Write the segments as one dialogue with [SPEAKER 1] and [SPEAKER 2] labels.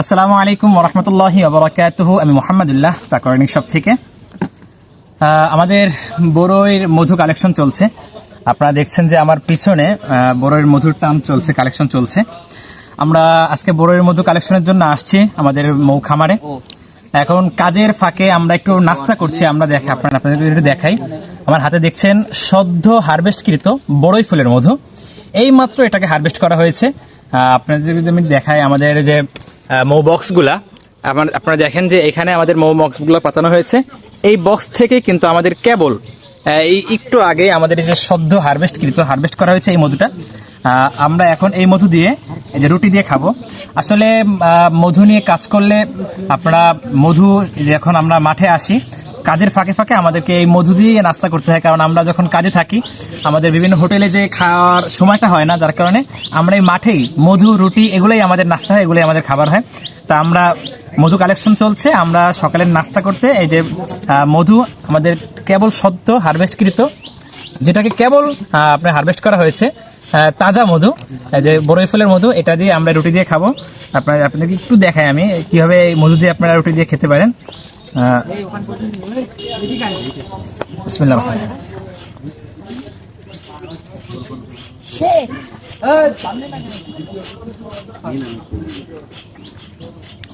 [SPEAKER 1] আসসালামু আলাইকুম ওরহমতুল্লাহি ওবরাকাতুহ। আমি মোহাম্মদুল্লাহ তাকরণিক সব থেকে। আমাদের বড়ইয়ের মধু কালেকশন চলছে। আপনারা দেখছেন যে আমার পিছনে বড়ইয়ের মধুর টান চলছে কালেকশন চলছে। আমরা আজকে বড়ইয়ের মধু কালেকশনের জন্য আসছি আমাদের মৌ খামারে। এখন কাজের ফাঁকে আমরা একটু নাস্তা করছি আমরা দেখ আপনারা আপনাদের একটু দেখাই। আমার হাতে দেখছেন সদ্য হারভেস্টকৃত বড়ই ফুলের মধু। এই মাত্র এটাকে হারভেস্ট করা হয়েছে। আপনাদের যদি আমি দেখাই আমাদের যে আহ, মৌ বক্সগুলা। আমার আপনারা দেখেন যে এখানে আমাদের মৌ বক্সগুলো পাতানো হয়েছে। এই বক্স থেকে কিন্তু আমাদের কেবল এই একটু আগে আমাদের এই যে সদ্য হারভেস্ট কৃত হারভেস্ট করা হয়েছে এই মধুটা। আমরা এখন এই মধু দিয়ে এই যে রুটি দিয়ে খাব। আসলে মধু নিয়ে কাজ করলে আপনারা মধু যখন আমরা মাঠে আসি কাজের ফাঁকে ফাঁকে আমাদেরকে এই মধু দিয়ে নাস্তা করতে হয়, কারণ আমরা যখন কাজে থাকি, আমাদের বিভিন্ন হোটেলে যে খাওয়ার সময়টা হয় না, যার কারণে আমরা এই মাঠেই মধু, রুটি এগুলোই আমাদের নাস্তা হয়, এগুলোই আমাদের খাবার হয়। তা আমরা মধু কালেকশন চলছে, আমরা সকালের নাস্তা করতে এই যে মধু আমাদের কেবল সদ্য হারভেস্টকৃত যেটাকে কেবল আপনার হারভেস্ট করা হয়েছে তাজা মধু, এই যে বড়ই ফুলের মধু, এটা দিয়ে আমরা রুটি দিয়ে খাব। আপনার, আপনাদেরকে একটু দেখাই আমি, কীভাবে এই মধু দিয়ে আপনারা রুটি দিয়ে খেতে পারেন।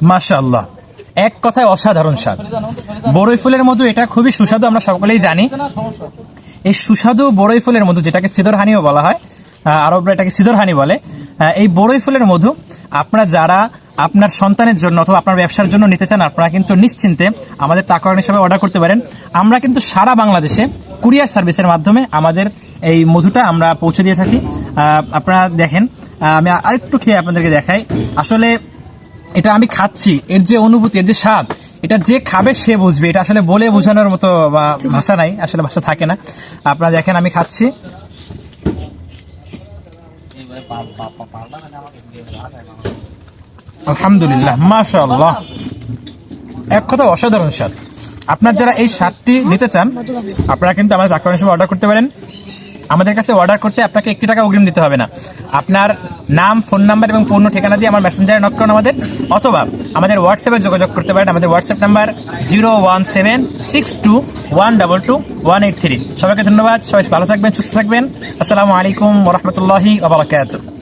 [SPEAKER 1] মাশাআল্লাহ। এক কথায় অসাধারণ স্বাদ। বড়ই ফুলের মধু, এটা খুবই সুস্বাদু, আমরা সকলেই জানি। এই সুস্বাদু বড়ই ফুলের মধু, যেটাকে সিদরহানিও বলা হয় আরবরা এটাকে সিদরহানি বলে। এই বড়ই ফুলের মধু, আপনারা যারা আপনার সন্তানের জন্য অথবা আপনার ব্যবসার জন্য নিতে চান, আপনারা কিন্তু নিশ্চিন্তে আমাদের তাকরণ হিসাবে অর্ডার করতে পারেন। আমরা কিন্তু সারা বাংলাদেশে কুরিয়ার সার্ভিসের মাধ্যমে আমাদের এই মধুটা আমরা পৌঁছে দিয়ে থাকি। আপনারা দেখেন আমি আরেকটু খেয়ে আপনাদেরকে দেখাই। আসলে এটা আমি খাচ্ছি, এর যে অনুভূতি, এর যে স্বাদ, এটা যে খাবে সে বুঝবে। এটা আসলে বলে বোঝানোর মতো বা ভাষা নাই, আসলে ভাষা থাকে না। আপনারা দেখেন, আমি খাচ্ছি। আলহামদুলিল্লাহ, মাশাআল্লাহ। এক কথা অসাধারণ স্বাদ। আপনার যারা এই স্বাদটি নিতে চান, আপনারা কিন্তু আমাদের ডাক্তার হিসেবে অর্ডার করতে পারেন। আমাদের কাছে অর্ডার করতে আপনাকে একটি টাকা অগ্রিম দিতে হবে না। আপনার নাম ফোন নাম্বার এবং পূর্ণ ঠিকানা দিয়ে আমার মেসেঞ্জারে নক করুন আমাদের, অথবা আমাদের হোয়াটসঅ্যাপে যোগাযোগ করতে পারেন। আমাদের WhatsApp number zero one seven six two one double two one eight three সবাইকে ধন্যবাদ। সবাই ভালো থাকবেন, সুস্থ থাকবেন। আসসালামু আলাইকুম ওরহমতুল্লাহি ওবরাকাতুহ